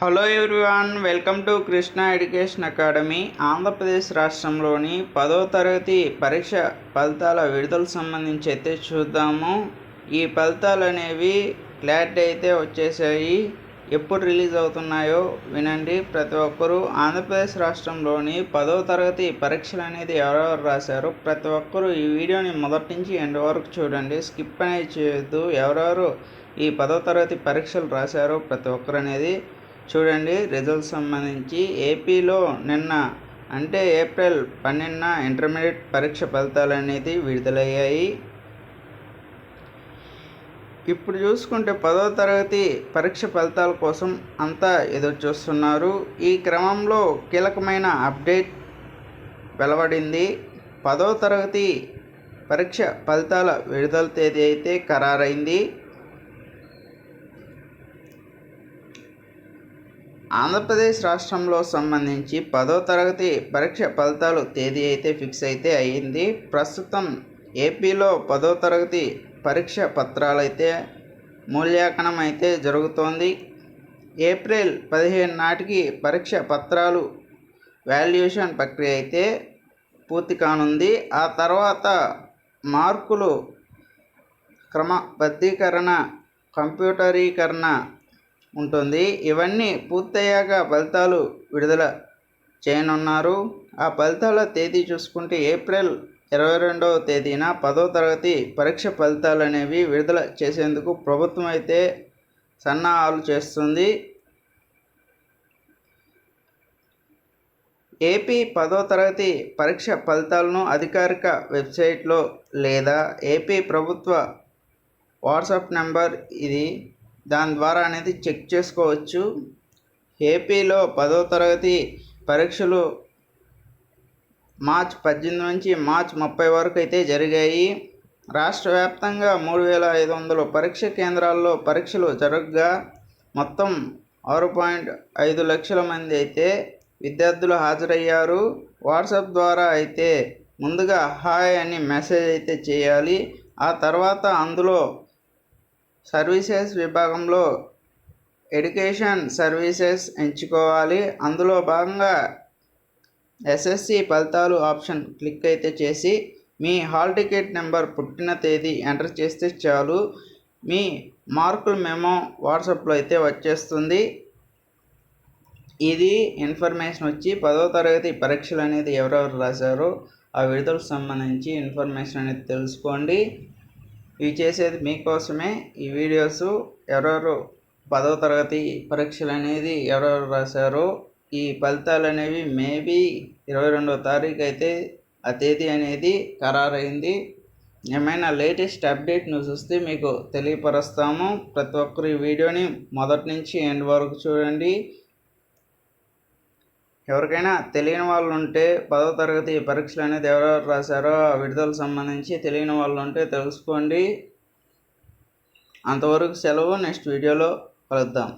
Hello everyone welcome to Krishna education academy Andhra Pradesh రాష్ట్రంలోని పదో తరగతి పరీక్ష ఫలితాల విడుదల సంబంధించి అయితే చూద్దాము. ఈ ఫలితాలు అనేవి క్లారిటీ అయితే వచ్చేసాయి. ఎప్పుడు రిలీజ్ అవుతున్నాయో వినండి. ప్రతి ఒక్కరూ ఆంధ్రప్రదేశ్ రాష్ట్రంలోని పదో తరగతి పరీక్షలు అనేది ఎవరెవరు రాశారో ప్రతి ఒక్కరూ ఈ వీడియోని మొదటి నుంచి ఎండ్ వరకు చూడండి. స్కిప్ అనేది చేయొద్దు. ఎవరెవరు ఈ పదో తరగతి పరీక్షలు రాశారో ప్రతి ఒక్కరు అనేది చూడండి రిజల్ట్స్ సంబంధించి ఏపీలో నిన్న అంటే ఏప్రిల్ పన్నెండున ఇంటర్మీడియట్ పరీక్ష ఫలితాలు అనేది విడుదలయ్యాయి. ఇప్పుడు చూసుకుంటే పదో తరగతి పరీక్ష ఫలితాల కోసం అంతా ఎదురు చూస్తున్నారు. ఈ క్రమంలో కీలకమైన అప్డేట్ వెలువడింది. పదో తరగతి పరీక్ష ఫలితాల విడుదల తేదీ అయితే ఖరారైంది. ఆంధ్రప్రదేశ్ రాష్ట్రంలో సంబంధించి పదో తరగతి పరీక్ష ఫలితాలు తేదీ అయితే ఫిక్స్ అయితే అయ్యింది ప్రస్తుతం ఏపీలో పదో తరగతి పరీక్ష పత్రాలు అయితే మూల్యాంకనం అయితే జరుగుతోంది. ఏప్రిల్ పదిహేను నాటికి పరీక్ష పత్రాలు వాల్యుయేషన్ ప్రక్రియ అయితే పూర్తి కానుంది. ఆ తర్వాత మార్కులు క్రమబద్ధీకరణ కంప్యూటరీకరణ ఉంటుంది. ఇవన్నీ పూర్తయ్యాక ఫలితాలు విడుదల చేయనున్నారు. ఆ ఫలితాల తేదీ చూసుకుంటే ఏప్రిల్ ఇరవై రెండవ తేదీన పదో తరగతి పరీక్ష ఫలితాలు అనేవి విడుదల చేసేందుకు ప్రభుత్వం అయితే సన్నాహాలు చేస్తుంది. ఏపీ పదో తరగతి పరీక్ష ఫలితాలను అధికారిక వెబ్సైట్లో లేదా ఏపీ ప్రభుత్వ వాట్సాప్ నెంబర్ ఇది దాని ద్వారా అనేది చెక్ చేసుకోవచ్చు. ఏపీలో పదో తరగతి పరీక్షలు మార్చ్ పద్దెనిమిది నుంచి మార్చ్ ముప్పై వరకు అయితే జరిగాయి. రాష్ట్ర వ్యాప్తంగా మూడు వేల ఐదు వందల పరీక్ష కేంద్రాల్లో పరీక్షలు జరగగా. మొత్తం ఆరు పాయింట్ ఐదు లక్షల మంది అయితే విద్యార్థులు హాజరయ్యారు. వాట్సాప్ ద్వారా అయితే ముందుగా హాయ్ అని మెసేజ్ అయితే చేయాలి. ఆ తర్వాత అందులో సర్వీసెస్ విభాగంలో ఎడ్యుకేషన్ సర్వీసెస్ ఎంచుకోవాలి. అందులో భాగంగా ఎస్ఎస్సి ఫలితాలు ఆప్షన్ క్లిక్ అయితే చేసి మీ హాల్ టికెట్ నెంబర్ పుట్టిన తేదీ ఎంటర్ చేస్తే చాలు. మీ మార్కులు మేము వాట్సాప్లో అయితే వచ్చేస్తుంది. ఇది ఇన్ఫర్మేషన్ వచ్చి పదో తరగతి పరీక్షలు అనేది ఎవరెవరు రాశారో? ఆ విడుదలకు సంబంధించి ఇన్ఫర్మేషన్ అనేది తెలుసుకోండి. ఇవి చేసేది మీకోసమే. ఈ వీడియోస్ ఎవరెవరు పదవ తరగతి పరీక్షలు అనేది ఎవరెవరు రాశారో ఈ ఫలితాలు అనేవి మేబీ ఇరవై రెండవ తారీఖు అయితే ఆ తేదీ అనేది ఖరారైంది. ఏమైనా లేటెస్ట్ అప్డేట్ న్యూస్ వస్తే మీకు తెలియపరుస్తాము. ప్రతి ఒక్కరు ఈ వీడియోని మొదటి నుంచి ఎండ్ వరకు చూడండి. ఎవరికైనా తెలియని వాళ్ళు ఉంటే పదో తరగతి పరీక్షలు అనేది ఎవరెవరు రాశారో ఆ విడుదల సంబంధించి తెలియని వాళ్ళు ఉంటే తెలుసుకోండి. అంతవరకు సెలవు. నెక్స్ట్ వీడియోలో కలుద్దాం.